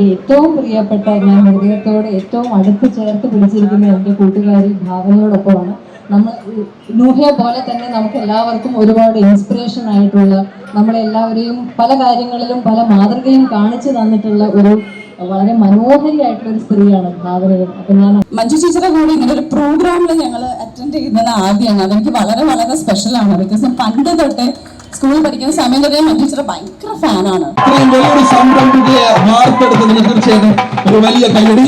എന്റെ ഏറ്റവും പ്രിയപ്പെട്ട ഞാൻ ഹൃദയത്തോട് ഏറ്റവും അടുത്ത് ചേർത്ത് പിടിച്ചിരിക്കുന്ന എന്റെ കൂട്ടുകാരി ഭാവനയോടൊപ്പമാണ്. നമ്മൾ നൂഹയെ പോലെ തന്നെ നമുക്ക് എല്ലാവർക്കും ഒരുപാട് ഇൻസ്പിറേഷൻ ആയിട്ടുള്ള നമ്മളെല്ലാവരെയും പല കാര്യങ്ങളിലും പല മാതൃകയും കാണിച്ചു തന്നിട്ടുള്ള ഒരു വളരെ മനോഹരിയായിട്ടുള്ള ഒരു സ്ത്രീയാണ് ഭാവനയും. അപ്പം ഞാൻ മഞ്ജു ടീച്ചറെ കൂടി ഇങ്ങനെ ഒരു പ്രോഗ്രാമിൽ ഞങ്ങൾ അറ്റൻഡ് ചെയ്യുന്നത് ആദ്യമാണ്. അതെനിക്ക് വളരെ വളരെ സ്പെഷ്യലാണ് ബിക്കോസ് പണ്ട് തൊട്ടേ സ്കൂളിൽ പഠിക്കുന്ന സമയം തൊട്ടേ മഞ്ജു ടീച്ചറെ ഭയങ്കര ഫാനാണ്. ഇത്രയും വലിയൊരു സംരംഭകയെ വാർത്തെടുത്തതിന് തീർച്ചയായിട്ടും ഒരു വലിയ കൈയടി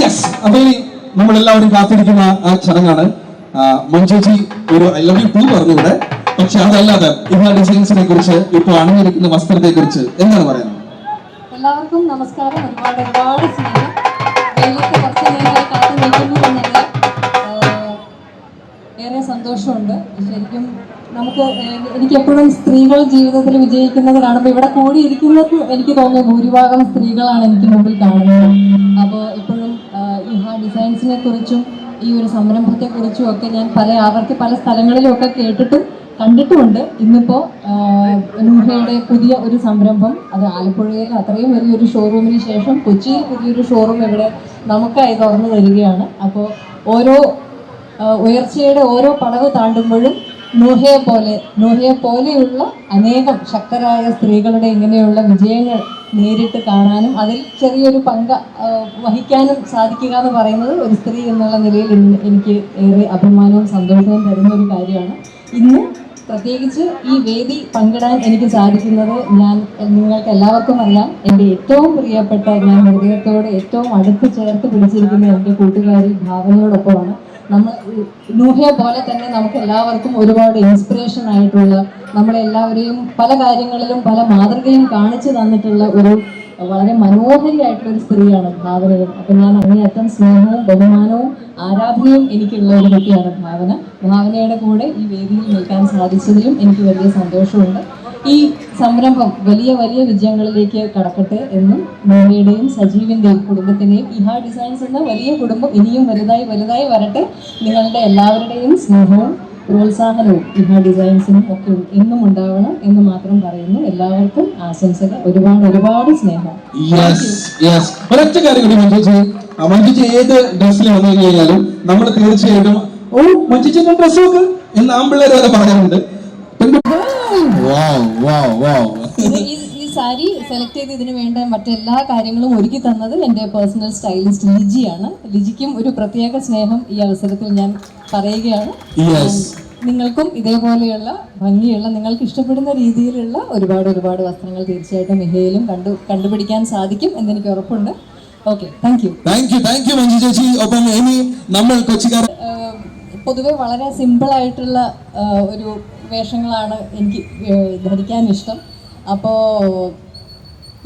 യെസ് അപ്പൊ ഇനി നമ്മളെല്ലാവരും കാത്തിരിക്കുന്ന ആ ചടങ്ങാണ്. മഞ്ജുജി ഒരു ഐ ലവ് യു ടു പറഞ്ഞുകൂടെ പക്ഷെ അതല്ലാതെ ഇവ ഡിസൈൻസിനെ കുറിച്ച് ഇപ്പൊ അണിഞ്ഞിരിക്കുന്ന വസ്ത്രത്തെ കുറിച്ച് എന്താണ് പറയുന്നത്? എല്ലാവർക്കും നമസ്കാരം. ഒരുപാട് ഒരുപാട് സ്നേഹം. സന്തോഷമുണ്ട്. ശരിക്കും നമുക്ക് എനിക്ക് എപ്പോഴും സ്ത്രീകൾ ജീവിതത്തിൽ വിജയിക്കുന്നത് കാണുമ്പോൾ ഇവിടെ കൂടി ഇരിക്കുന്നത് എനിക്ക് തോന്നുന്നു ഭൂരിഭാഗം സ്ത്രീകളാണ് എനിക്ക് മുമ്പിൽ കാണുന്നത്. അപ്പോൾ ഇപ്പോഴും ഇഹ ഡിസൈൻസിനെ കുറിച്ചും ഈ ഒരു സംരംഭത്തെ കുറിച്ചും ഒക്കെ ഞാൻ പല ആവർത്തി പല സ്ഥലങ്ങളിലും ഒക്കെ കേട്ടിട്ടും കണ്ടിട്ടുമുണ്ട്. ഇന്നിപ്പോൾ നൂഹയുടെ പുതിയ ഒരു സംരംഭം അത് ആലപ്പുഴയിൽ അത്രയും വലിയൊരു ഷോറൂമിന് ശേഷം കൊച്ചിയിൽ പുതിയൊരു ഷോറൂം ഇവിടെ നമുക്കായി തുറന്നു തരികയാണ്. അപ്പോൾ ഓരോ ഉയർച്ചയുടെ ഓരോ പടവ് താണ്ടുമ്പോഴും നൂഹയെ പോലെ നൂഹയെ പോലെയുള്ള അനേകം ശക്തരായ സ്ത്രീകളുടെ ഇങ്ങനെയുള്ള വിജയങ്ങൾ നേരിട്ട് കാണാനും അതിൽ ചെറിയൊരു പങ്ക് വഹിക്കാനും സാധിക്കുക എന്ന് പറയുന്നത് ഒരു സ്ത്രീ എന്നുള്ള നിലയിൽ എനിക്ക് ഏറെ അഭിമാനവും സന്തോഷവും തരുന്ന ഒരു കാര്യമാണ്. ഇന്ന് പ്രത്യേകിച്ച് ഈ വേദി പങ്കിടാൻ എനിക്ക് സാധിക്കുന്നത് ഞാൻ നിങ്ങൾക്ക് എല്ലാവർക്കും അറിയാം. എന്റെ ഏറ്റവും പ്രിയപ്പെട്ട ഞാൻ ഹൃദയത്തോട് ഏറ്റവും അടുത്ത് ചേർത്ത് പിടിച്ചിരിക്കുന്ന എന്റെ കൂട്ടുകാരി ഭാവനയോടൊപ്പമാണ്. നമ്മൾ നൂഹയെ പോലെ തന്നെ നമുക്ക് എല്ലാവർക്കും ഒരുപാട് ഇൻസ്പിറേഷൻ ആയിട്ടുള്ള നമ്മളെല്ലാവരെയും പല കാര്യങ്ങളിലും പല മാതൃകയും കാണിച്ചു തന്നിട്ടുള്ള ഒരു വളരെ മനോഹരിയായിട്ടുള്ള ഒരു സ്ത്രീയാണ് ഭാവനയും അപ്പം ഞാൻ അങ്ങേയറ്റം സ്നേഹവും ബഹുമാനവും ആരാധനയും എനിക്കുള്ള ഒരു കുട്ടിയാണ് ഭാവന. ഭാവനയുടെ കൂടെ ഈ വേദിയിൽ നിൽക്കാൻ സാധിച്ചതിലും എനിക്ക് വലിയ സന്തോഷമുണ്ട്. ഈ സംരംഭം വലിയ വലിയ വിജയങ്ങളിലേക്ക് കടക്കട്ടെ എന്നും മമ്മിയുടെയും സജീവിന്റെയും കുടുംബത്തിന്റെയും ഇഹ ഡിസൈൻസ് എന്ന വലിയ കുടുംബം ഇനിയും വലുതായി വലുതായി വരട്ടെ. നിങ്ങളുടെ എല്ലാവരുടെയും സ്നേഹവും പ്രോത്സാഹനവും ഇഹ ഡിസൈൻസിനും ഒക്കെ എന്നും ഉണ്ടാവണം എന്ന് മാത്രം പറയുന്നു. എല്ലാവർക്കും ആശംസകൾ. ഒരുപാട് ഒരുപാട് സ്നേഹം. ഒരൊറ്റ കാര്യം കൂടി ഏത് ഡ്രസ്സിൽ വന്നു കഴിഞ്ഞാലും നമ്മൾ തീർച്ചയായിട്ടും ഓ മഞ്ചിച്ചിന്റെ ഡ്രസ്സൊക്കെ എന്ന് ആമ്പിള്ളേർ വരെ പറയാറുണ്ട്. ഈ സാരി സെലക്ട് ചെയ്ത് ഇതിന് വേണ്ട മറ്റെല്ലാ കാര്യങ്ങളും ഒരുക്കി തന്നത് എന്റെ പേഴ്സണൽ സ്റ്റൈലിസ്റ്റ് ലിജിയാണ്. ലിജിക്കും ഒരു പ്രത്യേക സ്നേഹം ഈ അവസരത്തിൽ ഞാൻ പറയുകയാണ്. നിങ്ങൾക്കും ഇതേപോലെയുള്ള ഭംഗിയുള്ള നിങ്ങൾക്ക് ഇഷ്ടപ്പെടുന്ന രീതിയിലുള്ള ഒരുപാട് ഒരുപാട് വസ്ത്രങ്ങൾ തീർച്ചയായിട്ടും മിഹയിലും കണ്ടു കണ്ടുപിടിക്കാൻ സാധിക്കും എന്നെനിക്ക് ഉറപ്പുണ്ട്. Okay thank you thank you thank you Manju ചേച്ചി. ഒപ്പം നമ്മൾ കൊച്ചിക്കാർ പൊതുവെ വളരെ സിമ്പിൾ ആയിട്ടുള്ള ഒരു വേഷങ്ങളാണ് എനിക്ക് ധരിക്കാൻ ഇഷ്ടം അപ്പോൾ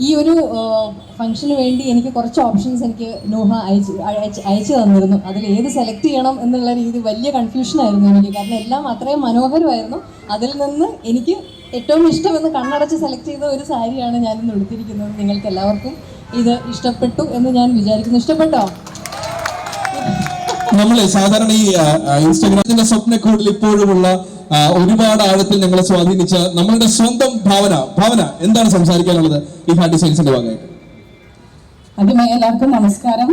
ഈ ഒരു ഫംഗ്ഷന് വേണ്ടി എനിക്ക് കുറച്ച് ഓപ്ഷൻസ് എനിക്ക് നോഹ അയച്ച് അയച്ച് തന്നിരുന്നു. അതിൽ ഏത് സെലക്ട് ചെയ്യണം എന്നുള്ള രീതി വലിയ കൺഫ്യൂഷനായിരുന്നു എനിക്ക്. കാരണം എല്ലാം അത്രയും മനോഹരമായിരുന്നു. അതിൽ നിന്ന് എനിക്ക് ഏറ്റവും ഇഷ്ടമെന്ന് കണ്ണടച്ച് സെലക്ട് ചെയ്ത ഒരു സാരിയാണ് ഞാനിന്ന് എടുത്തിരിക്കുന്നത് നിങ്ങൾക്ക് എല്ലാവർക്കും ഇത് ഇഷ്ടപ്പെട്ടു എന്ന് ഞാൻ വിചാരിക്കുന്നു. ഇഷ്ടപ്പെട്ടോ? നമ്മൾ സാധാരണ ഈ ഇൻസ്റ്റാഗ്രാമിന്റെ സ്വപ്നക്കൂടിൽ ഇപ്പോഴുമുള്ള ഒരുപാട് ആഴത്തിൽ ഞങ്ങളെ സ്വാധീനിച്ച നമ്മളുടെ സ്വന്തം ഭാവന ഭാവന എന്താണ് സംസാരിക്കാനുള്ളത്? ഈ ഹാർട്ട് ഡിസൈൻസിന്റെ ഭാഗമായിട്ട്. ആദ്യമായി എല്ലാവർക്കും നമസ്കാരം.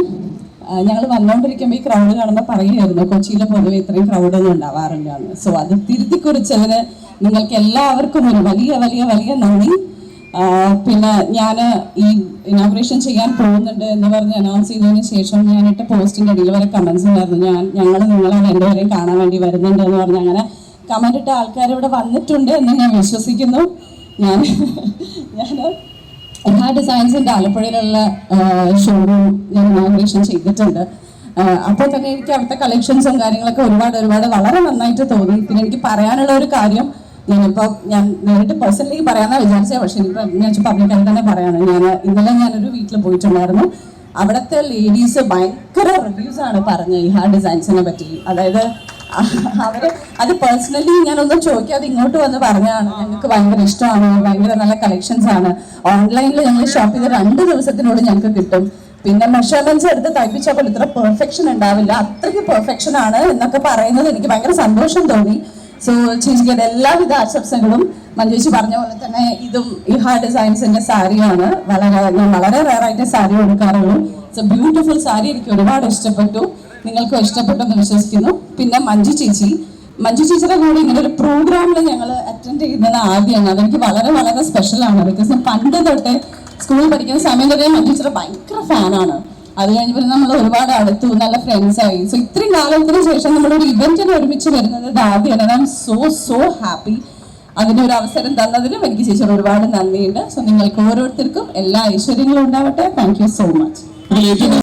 ഞങ്ങൾ വന്നുകൊണ്ടിരിക്കുമ്പോൾ ഈ ക്രൗഡ് കാണുമ്പോൾ പറയുമായിരുന്നു കൊച്ചിയിലെ പൊതുവെ ഇത്രയും ക്രൗഡൊന്നും ഉണ്ടാവാറില്ല എന്ന്. സോ അത് തിരുത്തി കുറിച്ചതിന് നിങ്ങൾക്ക് എല്ലാവർക്കും ഒരു വലിയ വലിയ വലിയ നന്ദി. പിന്നെ ഞാൻ ഈ ഇനോഗ്രേഷൻ ചെയ്യാൻ പോകുന്നുണ്ട് എന്ന് പറഞ്ഞ് അനൗൺസ് ചെയ്തതിന് ശേഷം ഞാനിട്ട് ഇട്ട പോസ്റ്റിന്റെ അടിയിൽ വരെ കമൻസ് ഉണ്ടായിരുന്നു. ഞാൻ ഞങ്ങൾ നിങ്ങളെ രണ്ടുപേരെയും കാണാൻ വേണ്ടി വരുന്നുണ്ട് എന്ന് പറഞ്ഞ് അങ്ങനെ കമന്റ് ഇട്ട ആൾക്കാർ ഇവിടെ വന്നിട്ടുണ്ട് എന്ന് ഞാൻ വിശ്വസിക്കുന്നു. ഞാൻ ഞാൻ എല്ലാ ഡിസൈൻസിന്റെ ആലപ്പുഴയിലുള്ള ഷോറൂം ഞാൻ ഇനോഗ്രേഷൻ ചെയ്തിട്ടുണ്ട്. അപ്പോൾ തന്നെ എനിക്ക് അവിടുത്തെ കളക്ഷൻസും കാര്യങ്ങളൊക്കെ ഒരുപാട് ഒരുപാട് വളരെ നന്നായിട്ട് തോന്നി. പിന്നെ എനിക്ക് പറയാനുള്ള ഒരു കാര്യം ഞാനിപ്പോൾ ഞാൻ നേരിട്ട് പേഴ്സണലി പറയാമെന്നാണ് വിചാരിച്ചത് പക്ഷേ എനിക്ക് ഞാൻ പബ്ലിക്കായിട്ട് തന്നെ പറയാണ്. ഞാൻ ഇന്നലെ ഞാനൊരു വീട്ടിൽ പോയിട്ടുണ്ടായിരുന്നു. അവിടുത്തെ ലേഡീസ് ഭയങ്കര റിവ്യൂസ് ആണ് പറഞ്ഞത് ഈ ഹാർ ഡിസൈൻസിനെ പറ്റി. അതായത് അവർ അത് പേഴ്സണലി ഞാനൊന്നും ചോദിക്കാതെ ഇങ്ങോട്ട് വന്ന് പറഞ്ഞാണ് ഞങ്ങൾക്ക് ഭയങ്കര ഇഷ്ടമാണ്. ഭയങ്കര നല്ല കളക്ഷൻസ് ആണ്. ഓൺലൈനിൽ ഞങ്ങൾ ഷോപ്പ് ചെയ്ത് രണ്ട് ദിവസത്തിനോട് ഞങ്ങൾക്ക് കിട്ടും. പിന്നെ മെഷർമെന്റ്സ് എടുത്ത് തയ്പ്പിച്ചപ്പോൾ ഇത്ര പെർഫെക്ഷൻ ഉണ്ടാവില്ല. അത്രയ്ക്ക് പെർഫെക്ഷൻ ആണ് എന്നൊക്കെ പറയുന്നത് എനിക്ക് ഭയങ്കര സന്തോഷം തോന്നി. സോ ചേച്ചിയുടെ എല്ലാവിധ ആശംസകളും മഞ്ജേച്ചി പറഞ്ഞ പോലെ തന്നെ ഇതും ഇഹ ഡിസൈൻസിന്റെ സാരിയാണ് വളരെ ഞാൻ വളരെ റയറായിട്ട് സാരി കൊടുക്കാറുള്ളൂ. എ ബ്യൂട്ടിഫുൾ സാരി എനിക്ക് ഒരുപാട് ഇഷ്ടപ്പെട്ടു. നിങ്ങൾക്കും ഇഷ്ടപ്പെട്ടെന്ന് വിശ്വസിക്കുന്നു. പിന്നെ മഞ്ജു ചേച്ചി. മഞ്ജു ചേച്ചിയുടെ കൂടെ ഇങ്ങനെ ഒരു പ്രോഗ്രാമിൽ ഞങ്ങൾ അറ്റൻഡ് ചെയ്യുന്നത് ആദ്യമാണ്. അതെനിക്ക് വളരെ വളരെ സ്പെഷ്യലാണ് ബിക്കോസ് പണ്ട് തൊട്ട് സ്കൂളിൽ പഠിക്കുന്ന സമയം തൊട്ടേ മഞ്ജു ചേച്ചിയുടെ ഭയങ്കര ഫാനാണ് അത് കഴിഞ്ഞ് പിന്നെ നമ്മൾ ഒരുപാട് അടുത്തു നല്ല ഫ്രണ്ട്സായി സോ ഇത്രയും കാലത്തിന് ശേഷം നമ്മളൊരു ഇവന്റിന് ഒരുമിച്ച് വരുന്നത് ആദ്യമാണ്. I M so so happy അതിനൊരു അവസരം തന്നതിന് എനിക്ക് ചേച്ചിയോട് ഒരുപാട് നന്ദിയുണ്ട്. സോ നിങ്ങൾക്ക് ഓരോരുത്തർക്കും എല്ലാ ഐശ്വര്യങ്ങളും ഉണ്ടാവട്ടെ. Thank you so much